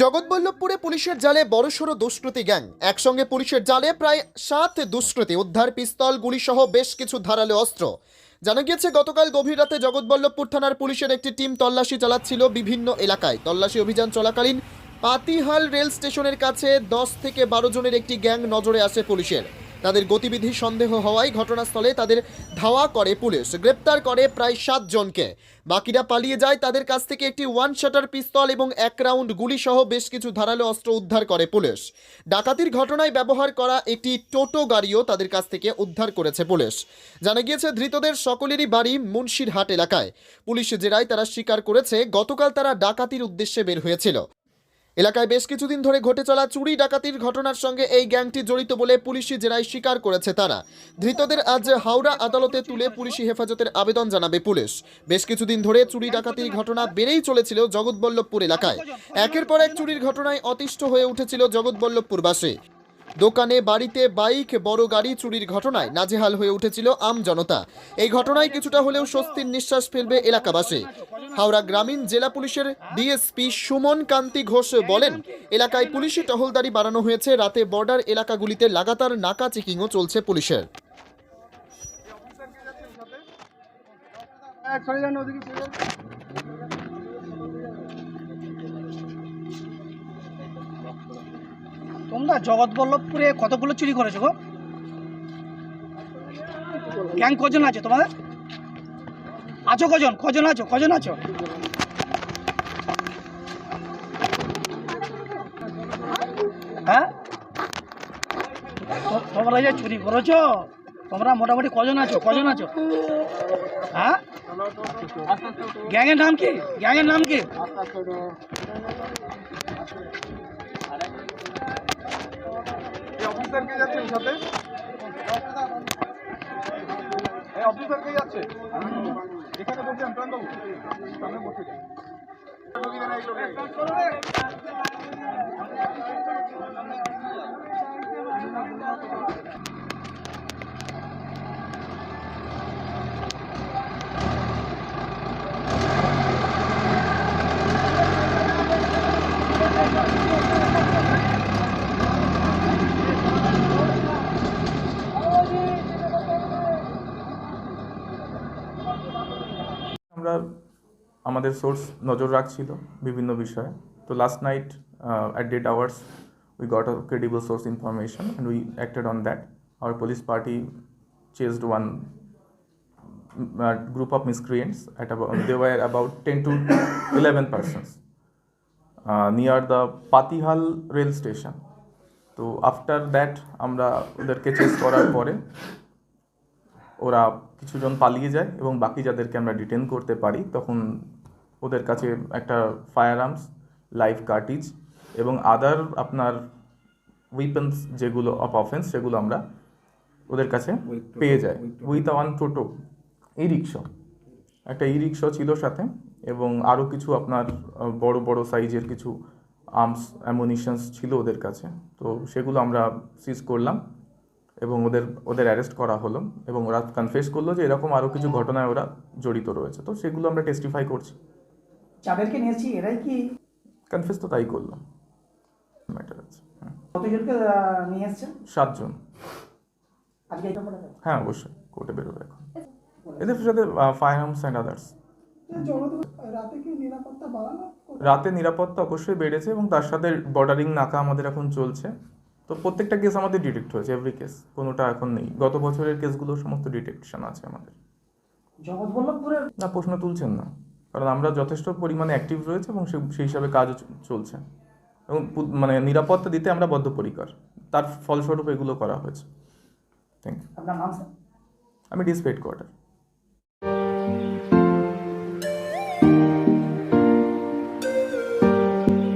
জগৎবল্লভপুরে পুলিশের জালে বড়সড় দুষ্কৃতী গ্যাং। একসঙ্গে পুলিশের জালে প্রায় সাত দুষ্কৃতী, উদ্ধার পিস্তল, গুলিসহ বেশ কিছু ধারালো অস্ত্র। জানা গিয়েছে, গতকাল গভীর রাতে জগৎবল্লভপুর থানার পুলিশের একটি টিম তল্লাশি চালাচ্ছিল বিভিন্ন এলাকায়। তল্লাশি অভিযান চলাকালীন পাতিহাল রেল স্টেশনের কাছে দশ থেকে বারো জনের একটি গ্যাং নজরে আসে পুলিশের। তাদের গতিবিধি সন্দেহ হওয়ায় ঘটনাস্থলে তাদের ধাওয়া করে পুলিশ। গ্রেপ্তার করে প্রায় সাত জনকে। বাকিরা পালিয়ে যায় তাদের কাছ থেকে একটি ওয়ান শাটার পিস্তল এবং এক রাউন্ড গুলি সহ বেশ কিছু ধারালো অস্ত্র উদ্ধার করে পুলিশ। ডাকাতির ঘটনায় ব্যবহার করা একটি টোটো গাড়িও তাদের কাছ থেকে উদ্ধার করেছে পুলিশ। জানা গিয়েছে, ধৃতদের সকলেরই বাড়ি মুন্সিরহাট এলাকায়। পুলিশ জেরায় তারা স্বীকার করেছে, গতকাল তারা ডাকাতির উদ্দেশ্যে বের হয়েছিল। এলাকায় বেশ কিছুদিন ধরে ঘটে চলা চুরি ডাকাতির ঘটনার সঙ্গে এই গ্যাংটি জড়িত বলে পুলিশি জেরায় স্বীকার করেছে তারা। ধৃতদের আজ হাওড়া আদালতে তুলে পুলিশি হেফাজতের আবেদন জানাবে পুলিশ। বেশ কিছুদিন ধরে চুরি ডাকাতির ঘটনা বেড়েই চলেছিল জগৎবল্লভপুর এলাকায়। একের পর এক চুরির ঘটনায় অতিষ্ঠ হয়ে উঠেছিল জগৎবল্লভপুরবাসী। দোকানে, বাড়িতে বাইক, বড় গাড়ি চুরির ঘটনায় নাজেহাল হয়ে উঠেছিল আম জনতা। এই ঘটনায় কিছুটা হলেও স্বস্তির নিঃশ্বাস ফেলবে এলাকাবাসী। হাওড়া গ্রামীণ জেলা পুলিশের ডিএসপি সুমন কান্তি ঘোষ বলেন এলাকায় পুলিশি টহলদারি বাড়ানো হয়েছে রাতে বর্ডার এলাকাগুলিতে লাগাতার নাকা চেকিংও চলছে পুলিশের। যান। তোমরা জগৎবল্লভপুরে কতগুলো চুরি করেছ গো? গ্যাং কজন আছে তোমাদের? আছো কজন? কজন আছো? কজন আছো? হ্যাঁ? তোমরা যে চুরি করেছ? তোমরা মোটামুটি কজন আছো? কজন আছো? হ্যাঁ? গ্যাংয়ের নাম কি? গ্যাংয়ের নাম কে যাচ্ছে? এখানে বসে বাবু সামনে বসে যান। ঢুকিয়ে দেন আমাদের সোর্স নজর রাখছিল বিভিন্ন বিষয়ে। তো last night at dead hours we got a credible source information and we acted on that our police party chased one mm, uh, group of miscreants at about they were about 10 to 11 persons uh, the patihal rail station. তো after that আমরা ওদেরকে chess করার পরে ওরা কিছুজন পালিয়ে যায় এবং বাকি যাদেরকে আমরা ডিটেন করতে পারি তখন ওদের কাছে একটা ফায়ার আর্মস লাইফ কার্টিজ এবং আদার আপনার উইপেন্স যেগুলো অফ অফেন্স সেগুলো আমরা ওদের কাছে পেয়ে যায় উইথ ওয়ান টোটো ই রিক্সা একটা ই রিক্সা ছিল সাথে এবং আরও কিছু আপনার বড় বড় সাইজের কিছু আর্মস অ্যামুনিশনস ছিল ওদের কাছে। তো সেগুলো আমরা সিজ করলাম। এবং ওদের ওদের অ্যারেস্ট করা হলো এবং ওরা কনফেস করল যে এরকম আরও কিছু ঘটনায় ওরা জড়িত রয়েছে। তো সেগুলো আমরা টেস্টিফাই করছি। যাদেরকে নিয়েছি এরাই কি কনফেস তো তাই করল। ম্যাটার আছে। কতজনকে নিয়ে এসছেন সাতজন। আজকে এটা বলে। হ্যাঁ অবশ্যই। কোর্টে বেরোবে এখন। এদের সাথে ফায়ার আর্মস অ্যান্ড আদার্স রাতে নিরাপত্তা অবশ্যই বেড়েছে এবং তার সাথে বর্ডারিং নাকা আমাদের এখন চলছে। তো প্রত্যেকটা কেস আমাদের ডিটেক্ট হয়েছে এভরি কেস কোনোটা এখন নেই। গত বছরের কেসগুলো সমস্ত ডিটেকশন আছে আমাদের। জগৎবল্লভপুরের না প্রশ্ন তুলছেন না। কারণ আমরা যথেষ্ট পরিমাণে অ্যাক্টিভ রয়েছে এবং সে- সেই হিসাবে কাজও চলছে। এবং মানে নিরাপত্তা দিতে আমরা বদ্ধপরিকর। তার ফলস্বরূপ এগুলো করা হয়েছে। থ্যাংক ইউ আপনার নাম স্যার? আমি ডিসপেড কোয়ার্টার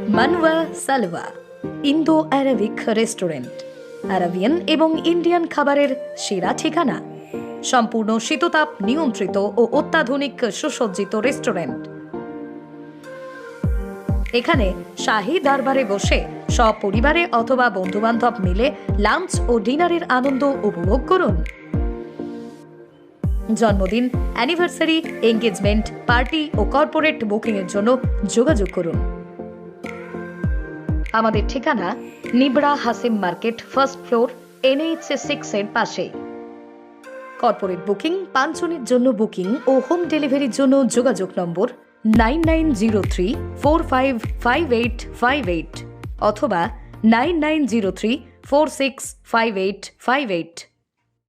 মানওয়া সালওয়া। Indo Arabic restaurant. আরাবিয়ান এবং ইন্ডিয়ান খাবারের সেরা ঠিকানা। সম্পূর্ণ শীততাপ নিয়ন্ত্রিত ও অত্যাধুনিক সুসজ্জিত রেস্টুরেন্ট। এখানে শাহী দরবারে বসে সপরিবারে অথবা বন্ধুবান্ধব মিলে লাঞ্চ ও ডিনারের আনন্দ উপভোগ করুন। জন্মদিন, অ্যানিভার্সারি, এঙ্গেজমেন্ট, পার্টি ও কর্পোরেট বুকিংয়ের জন্য যোগাযোগ করুন। আমাদের ঠিকানা Nibra Hashim market first floor NH six এর পাশে। কর্পোরেট বুকিং পাঁচজনের জন্য বুকিং ও হোম ডেলিভারির জন্য যোগাযোগ number nine nine zero three four five five eight five eight অথবা nine nine zero three four six five eight five eight